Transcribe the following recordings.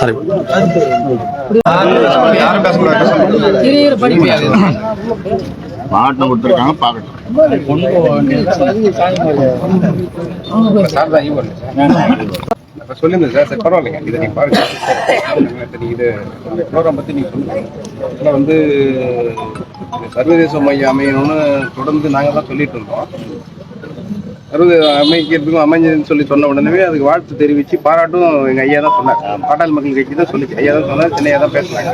சரி மாவட்டம் கொடுத்துருக்காங்க பார்க்கட்டும் சொல்லியிருந்தேன் சார் சார் பரவாயில்லைங்க. இதை நீங்க பாருங்க. இது ப்ரோக்ராம் பத்தி நீங்க சொல்லுங்க. இதுல வந்து சர்வதேச மையம் அமையணும்னு தொடர்ந்து நாங்க தான் சொல்லிட்டு இருந்தோம். சர்வதேச அமைக்கிறதுக்கும் அமைஞ்சதுன்னு சொல்லி சொன்ன உடனே அதுக்கு வாழ்த்து தெரிவிச்சு பாராட்டும் எங்க ஐயா தான் சொன்னார். பாட்டாளி மக்கள் கட்சி தான் சொல்லிச்சு. ஐயா தான் சொன்னார் சின்னையா தான் பேசினாங்க.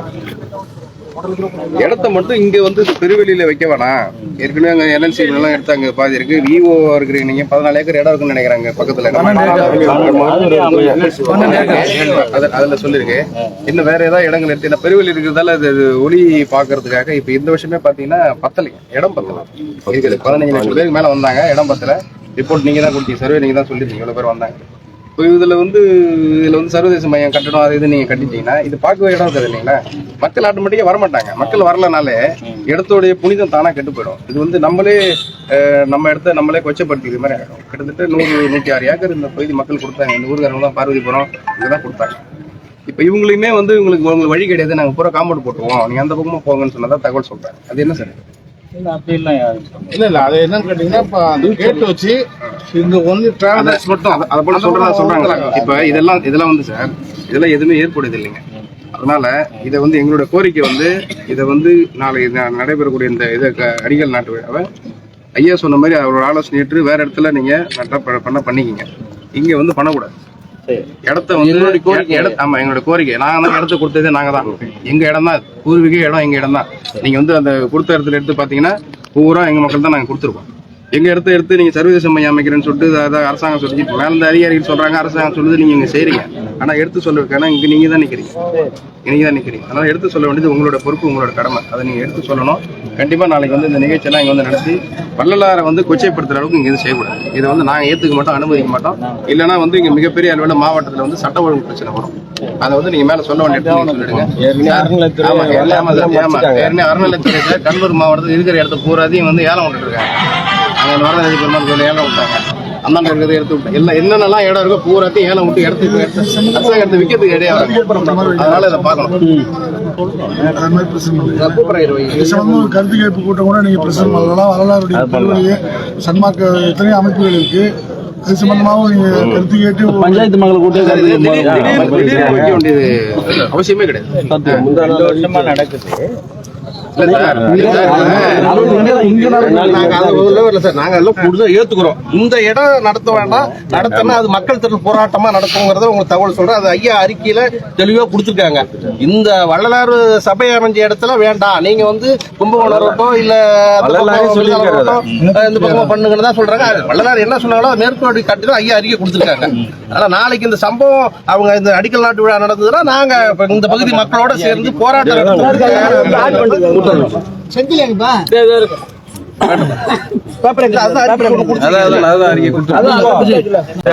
இடத்த மட்டும் இங்க வந்து பெருவெளியில வைக்க வேணாம். ஏற்கனவே அங்க என்எல்சி எல்லாம் எடுத்தாங்க பாதி இருக்கு. விவோ இருக்கிறீங்க நீங்க பதினாலு ஏக்கர் இடம் இருக்குன்னு நினைக்கிறாங்க பக்கத்துல. அது- அதுல சொல்லிருக்கு. இன்னும் வேற ஏதாவது இடங்கள் எடுத்து ஏன்னா பெருவெளி இருக்கிறதால அது ஒளி பாக்குறதுக்காக இப்ப இந்த வருஷமே பாத்தீங்கன்னா பத்தலை இடம் பத்தல. பதினஞ்சு லட்சம் பேருக்கு மேல வந்தாங்க. இடம் பத்தல. ரிப்போர்ட் நீங்கள் தான் கொடுத்தீங்க. சர்வே நீங்கள் தான் சொல்லியிருக்கீங்க இவ்வளவு பேர் வந்தாங்க. இப்போ இதில் வந்து இதில் வந்து சர்வதேச மையம் கட்டணம் அது இது நீங்கள் கட்டிட்டீங்கன்னா இது பார்க்கவே இடம் இருக்காது இல்லைங்களா? மக்கள் ஆட்டோமேட்டிக்காக வரமாட்டாங்க. மக்கள் வரலனாலே இடத்துடைய புனிதம் தானாக கெட்டு போயிடும். இது வந்து நம்மளே நம்ம இடத்த நம்மளே கொச்சப்படுத்திக்கிற மாதிரி ஆகிடும் கிட்டத்தட்ட நூறு நூற்றி ஆறு ஏக்கர் இந்த பகுதி மக்கள் கொடுத்தாங்க. இந்த ஊருக்காரங்க தான் பார்வதிபுரம் தான் கொடுத்தாங்க. இப்போ இவங்களுமே வந்து உங்களுக்கு உங்களுக்கு வழி கிடையாது. நாங்கள் பூரா காம்பவுண்ட் போட்டுருவோம். நீங்கள் அந்த பக்கமாக போங்கன்னு சொன்னதான் தகவல் சொல்கிறேன் அது என்ன சார்? இல்ல இல்ல அது என்னன்னு கேட்டீங்கன்னா இப்ப கேட்டு வச்சு இந்த ஒன்லி டிராவலர்ஸ் மட்டும் அத- அதை போல சொல்றதா சொல்றாங்க. இப்ப இதெல்லாம் இதெல்லாம் வந்து சார் இதெல்லாம் எதுவுமே ஏற்படுது இல்லைங்க. அதனால இதை வந்து எங்களுடைய கோரிக்கை வந்து இதை வந்து நாளை நடைபெறக்கூடிய இந்த இதை க- அடிகள் நாட்டு விழாவை ஐயா சொன்ன மாதிரி அவரோட ஆலோசனை ஏற்று வேற இடத்துல நீங்க நட்டா ப- பண்ண பண்ணிக்கிங்க. இங்க வந்து பண்ணக்கூடாது. இடத்த வந்து ஆமா எங்களோட கோரிக்கை. நாங்க தான் இடத்த கொடுத்ததே நாங்க தான். எங்க இடம் தான் பூர்வீக இடம் எங்க இடம் தான். நீங்க வந்து அந்த கொடுத்த இடத்துல எடுத்து பாத்தீங்கன்னா பூரா எங்க மக்கள் தான் நாங்க கொடுத்துருக்கோம். எங்க இடத்த எடுத்து நீங்க சர்வதேச மையம் அமைக்கிறேன்னு சொல்லிட்டு அதை- அதை அரசாங்கம் சொல்லி இப்ப மேல அதிகாரிகள் சொல்றாங்க அரசாங்கம் சொல்லுது நீங்க இங்க செய்றீங்க. ஆனா எடுத்து சொல்ல இங்க நீங்க தான் நிக்கிறீங்க. நீங்க தான் நிக்கிறீங்க. அதனால எடுத்து சொல்ல வேண்டியது உங்களோட பொறுப்பு உங்களோட கடமை. அதை நீங்க எடுத்து சொல்லணும். கண்டிப்பா நாளைக்கு வந்து இந்த நிகழ்ச்சியெல்லாம் இங்க வந்து நடத்தி வள்ளலாரை வந்து கொச்சைப்படுத்துற அளவுக்கு இங்க எதுவும் செய்யக்கூடாது. இதை வந்து நாங்க ஏத்துக்க மாட்டோம் அனுமதிக்க மாட்டோம். இல்லைன்னா வந்து இங்க மிகப்பெரிய அளவில் மாவட்டத்துல வந்து சட்ட ஒழுங்கு பிரச்சனை வரும். அதை வந்து நீங்க மேல சொல்ல வேண்டிய. ஏற்கனவே கடலூர் மாவட்டத்தில் இருக்கிற இடத்த பூராதையும் வந்து ஏலம் விட்டுட்டு இருக்காங்க. அங்க வரதராஜ பெருமாள் ஏலம் விட்டாங்க. அந்தாண்ட இருக்கிறத எடுத்து விட்டு எல்லாம் என்னென்னலாம் இடம் இருக்கோ பூராத்தையும் ஏலம் விட்டு எடுத்து அரசாங்க இடத்த விற்கிறதுக்கு இடையே அதனால இதை பார்க்கணும். கருத்து கேட்பு கூட்டம் கூட நீங்க பிரச்சனை பண்ணலாம். பெருவழியே சன்மார்க்க எத்தனையோ அமைப்புகள் இருக்கு. அது சம்பந்தமாவும் நீங்க கருத்து கேட்டு பஞ்சாயத்து மக்களை கூட்டி சார், இது திடீர் திடீர் திடீர்னு வைக்க வேண்டியது அவசியமே கிடையாது. இல்ல சார், இல்ல ஏத்துக்கிறோம். இந்த இடம் நடத்த வேண்டாம். நடத்தினா அது மக்கள் திரள் போராட்டமா நடக்குங்கிறத உங்களுக்கு தகவல் சொல்றேன். அது ஐயா அறிக்கையில தெளிவா கொடுத்துருக்காங்க. இந்த வள்ளலாறு சபை அமைஞ்ச இடத்துல வேண்டாம். நீங்க வந்து கும்பகோணம் ரோட்டோ இல்ல இந்த பக்கமா பண்ணுங்கன்னு தான் சொல்றாங்க. வள்ளலார் என்ன சொன்னாங்களோ அதை மேற்கோள் காட்டி ஐயா அறிக்கை கொடுத்துருக்காங்க. ஆனா நாளைக்கு இந்த சம்பவம் அவங்க இந்த அடிக்கல் நாட்டு விழா நடந்ததுன்னா நாங்க இந்த பகுதி மக்களோட சேர்ந்து போராட்டம் நடத்துறதுக்கு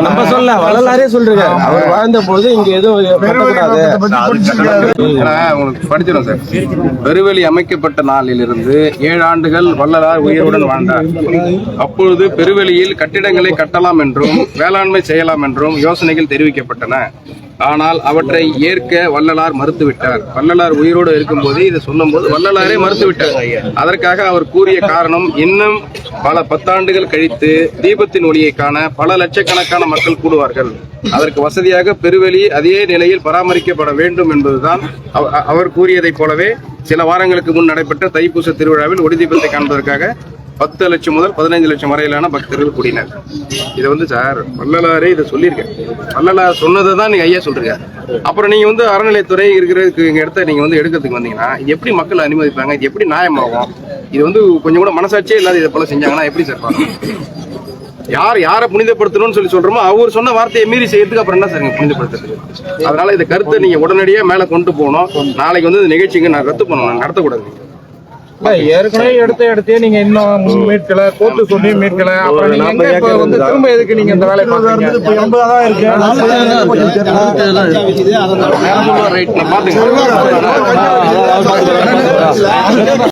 நம்ம சொல்ல வள்ளலாரே சொல்றாரு அவர் வாழ்ந்த பொழுது இங்க எதுவும் படிச்சிடும் சார் பெருவெளி அமைக்கப்பட்ட நாளிலிருந்து ஏழு ஆண்டுகள் வள்ளலார் உயிருடன் வாழ்ந்தார் அப்பொழுது பெருவெளியில் கட்டிடங்களை கட்டலாம் என்றும் வேளாண்மை செய்யலாம் என்றும் யோசனைகள் தெரிவிக்கப்பட்டன ஆனால் அவற்றை ஏற்க வள்ளலார் மறுத்துவிட்டார். வள்ளலார் உயிரோடு இருக்கும்போது இதை சொல்லும்போது வள்ளலாரே மறுத்துவிட்டார். அதற்காக அவர் கூறிய காரணம் இன்னும் பல பத்தாண்டுகள் கழித்து தீபத்தின் ஒளியை காண பல லட்சக்கணக்கான மக்கள் கூடுவார்கள். அதற்கு வசதியாக பெருவெளி அதே நிலையில் பராமரிக்கப்பட வேண்டும் என்பதுதான் அவ- அவர் கூறியதைப் போலவே சில வாரங்களுக்கு முன் நடைபெற்ற தைப்பூச திருவிழாவில் ஒளி தீபத்தை காண்பதற்காக பத்து லட்சம் முதல் பதினைஞ்சு லட்சம் வரையிலான பக்தர்கள் கூடினர். இதை வந்து சார் வள்ளலாரே இதை சொல்லியிருக்கேன் வள்ளலார் சொன்னதை தான் நீங்கள் ஐயா சொல்கிறீங்க அப்புறம் நீங்கள் வந்து அறநிலைத்துறை இருக்கிறதுக்கு இங்கே இடத்த நீங்கள் வந்து எடுக்கிறதுக்கு வந்தீங்கன்னா எப்படி மக்கள் அனுமதிப்பாங்க? இது எப்படி நியாயமாகும்? இது வந்து கொஞ்சம் கூட மனசாட்சியே இல்லாத இதை போல செஞ்சாங்கன்னா எப்படி சார் பார்க்கணும்? யார் யாரை புனிதப்படுத்தணும்னு சொல்லி சொல்றோமோ அவர் சொன்ன வார்த்தையை மீறி செய்யறதுக்கு அப்புறம் என்ன சார் புனிதப்படுத்துறது? அதனால இந்த கருத்தை நீங்க உடனடியாக மேலே கொண்டு போகணும். நாளைக்கு வந்து இந்த நிகழ்ச்சிங்க நான் ரத்து பண்ணணும். நடத்தக்கூடாது. ஏற்கனவே எடுத்த இடத்தையே நீங்க இன்னும் மீட்கல கோர்ட்டு சொல்லி மீட்கல. அப்புறம் நீங்க எங்க இப்ப வந்து திரும்ப எதுக்கு நீங்க இந்த வேலையை இப்ப பாக்குறீங்க எண்பதா தான் இருக்கு. ரைட் பாத்துங்க